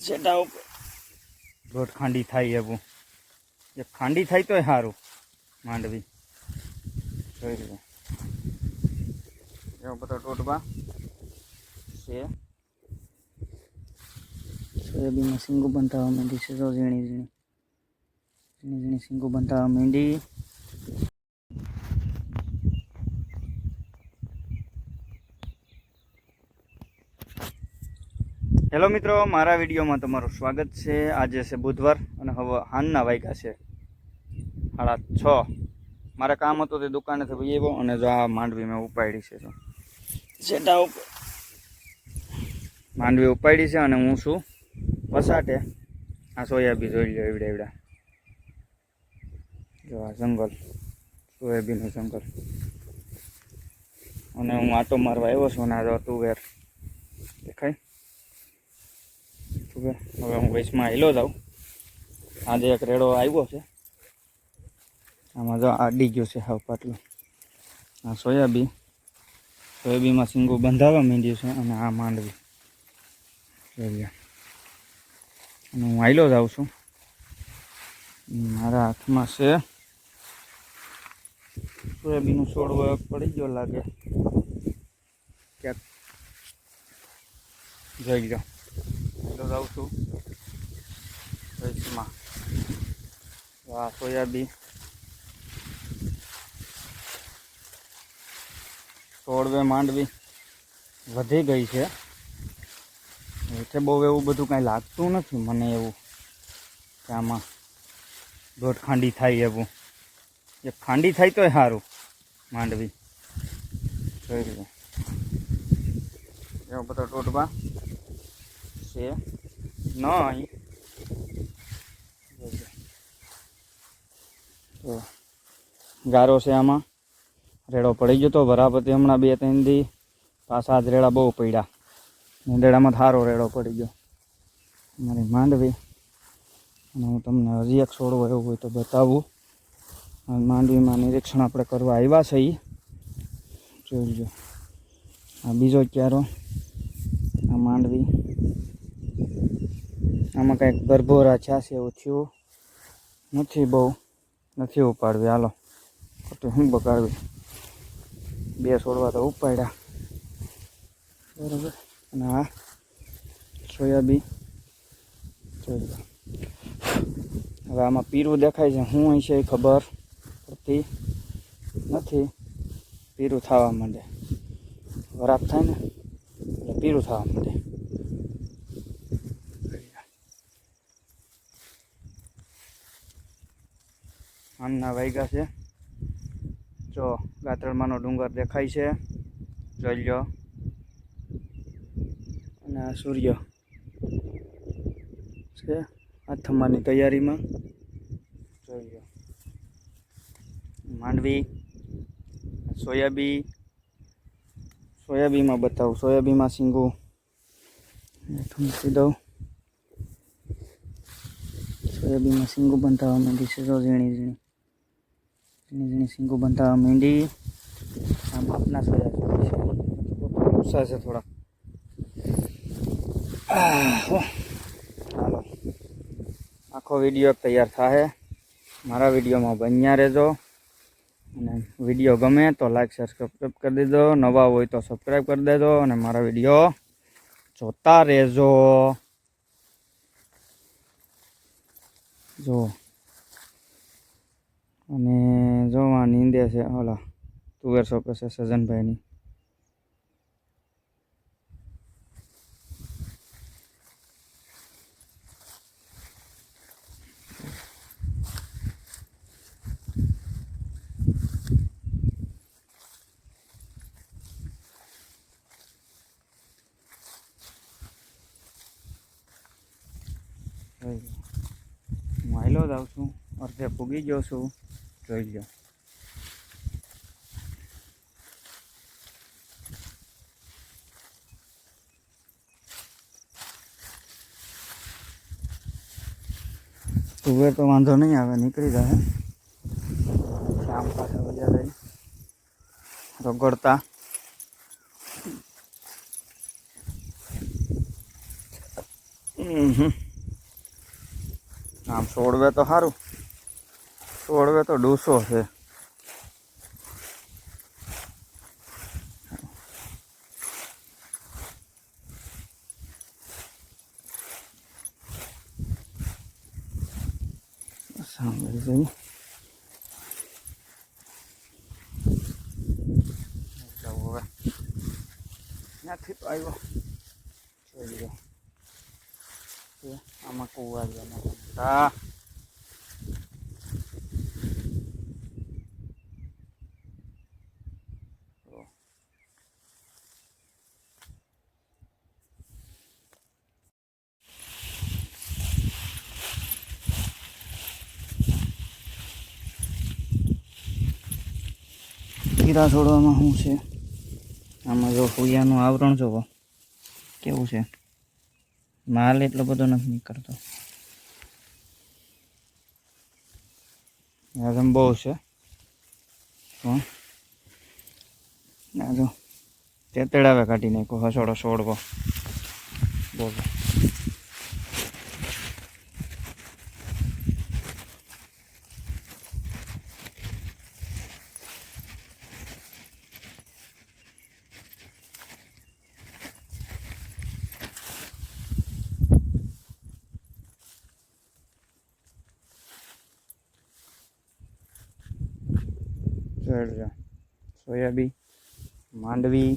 સેટા ઉપર. દોઢ ખાંડી થાય એવું જે ખાંડી થાય તોય સારું માંડવી. જોઈ લો એવો બધો ટોટવા છે. સોયાબીનમાં સિંગો બંધાવવા માંડી છે. જો ઝીણી ઝીણી. ઝીણી ઝીણી સિંગો બંધાવવા માંડી. હેલો મિત્રો મારા વિડીયોમાં તમારું સ્વાગત છે. આજે છે બુધવાર અને હવે હાનના વાગ્યા છે સાડા છ. મારે કામ હતું તે દુકાનેથી ભાઈ આવ્યો અને જો આ માંડવી મેં ઉપાડી છે સેટા ઉપર. માંડવી ઉપાડી છે અને હું છું પસાટે આ સોયાબી જોઈ લો એવડે એવડા. જો આ જંગલ સોયાબીનું જંગલ. અને હું આટો મારવા આવ્યો છું અને આ જો તુવેર દેખાય? તુવેર હવે હું વૈશમાં હેલો જાઉં. આજે એક રેડો આવ્યો છે. આમાં જો આડી ગયો છે હાવ પાટલો આ સોયાબી સોયાબીમાં સિંગો બંધાવવા માંડ્યું છે અને આ માંડવી. જોઈ લો. અને હું આયલો જાઉં છું. મારા હાથમાં છે. સોયાબીનું છોડવો પડી ગયો લાગે. ક્યાંક. જઈ લો આયલો જાઉં છું. વૈશમાં આ સોયાબી છોડવે માંડવી. વધી ગઈ છે. એટલે બહુ એવું બધું કાંઈ લાગતું નથી મને એવું. કે આમાં દોઢ ખાંડી થાય એવું. એ ખાંડી થાય તોય સારું, માંડવી. જોઈ લો એવો બધો ટોટવા છે. ન અહીં જોઈ લો. તો ગારો છે આમાં. રેડો પડી ગયો તો બરાબર હમણાં બે ત્રણ દી પાછા જ રેડા બહુ પડ્યા. નીંદડામાં થારો રેડો પડી ગયો. મારી માંડવી. અને હું તમને હજી એક છોડવો એવું હોય તો બતાવું. માંડવીમાં નિરીક્ષણ આપણે કરવા આવ્યા છે એ જોઈ લો આ બીજો ક્યારો. આ માંડવી. આમાં કંઈક ગરભોરા છાશે એવું થયું. નથી બહુ. નથી ઉપાડવી. હાલો. ખોટી હું બગાડવી? બે છોડવા તો ઉપાડ્યા. બરાબર. અને આ સોયાબીન. હવે આમાં પીરું દેખાય છે. શું હોય છે એ ખબર પડતી નથી. પીરું થવા માંડે. વરાપ થાય ને, એટલે પીરું થવા માંડે. આમના વાગ્યા છે. જો ગાત્રળમાંનો ડુંગર દેખાય છે. જોઈ લો અને આ સૂર્ય છે, આ થમવાની તૈયારીમાં. જોઈ લો માંડવી, સોયાબી, સોયાબીમાં બતાવું, સોયાબીમાં સિંગું. મૂકી દઉં. સોયાબીનમાં સિંગું બંધાવવા માંડી છે, જો ઝીણી ઝીણી. ઝીણી ઝીણી સિંગું બંધાવા માંડી આ માપના સોયાબીન છે ગુસ્સા છે થોડા આહ, હો. હાલો આખો વીડિયો તૈયાર થાય મારા વિડીયોમાં બન્યા રહેજો અને વીડિયો ગમે તો લાઈક શેર સબસ્ક્રાઈબ કરી દેજો. નવા હોય તો સબસ્ક્રાઈબ કરી દેજો અને મારા વીડિયો જોતા રહેજો. જો. અને જો આ નીંદે છે ઓલા તુવેર સોંપે છે સજનભાઈની જોઈ લો હું આયલો જ આવું છું અર્ધે પૂગી ગયો છું જોઈ લો તુવેર તો વાંધો નહીં આવે, નીકળી જાય શામ પાછા બધા જાય રગડતા. આમ સોળવે તો સારું સોળવે તો ડૂસો છે. સાંભળી જઈએ જાઉં હવે ત્યાંથી તો આવ્યો જોઈ લો આમાં કુવા ગયા હીરા છોડવામાં શું છે? આમાં જો ફૂલિયાનું આવરણ જોવો, કેવું છે? માલ એટલો બધો નથી નીકળતો. આદમ બહુ છે. હં. જો, તેતેડાવે કાઢી નાખો હસોડો છોડવો. બોલો. સોયાબી માંડવી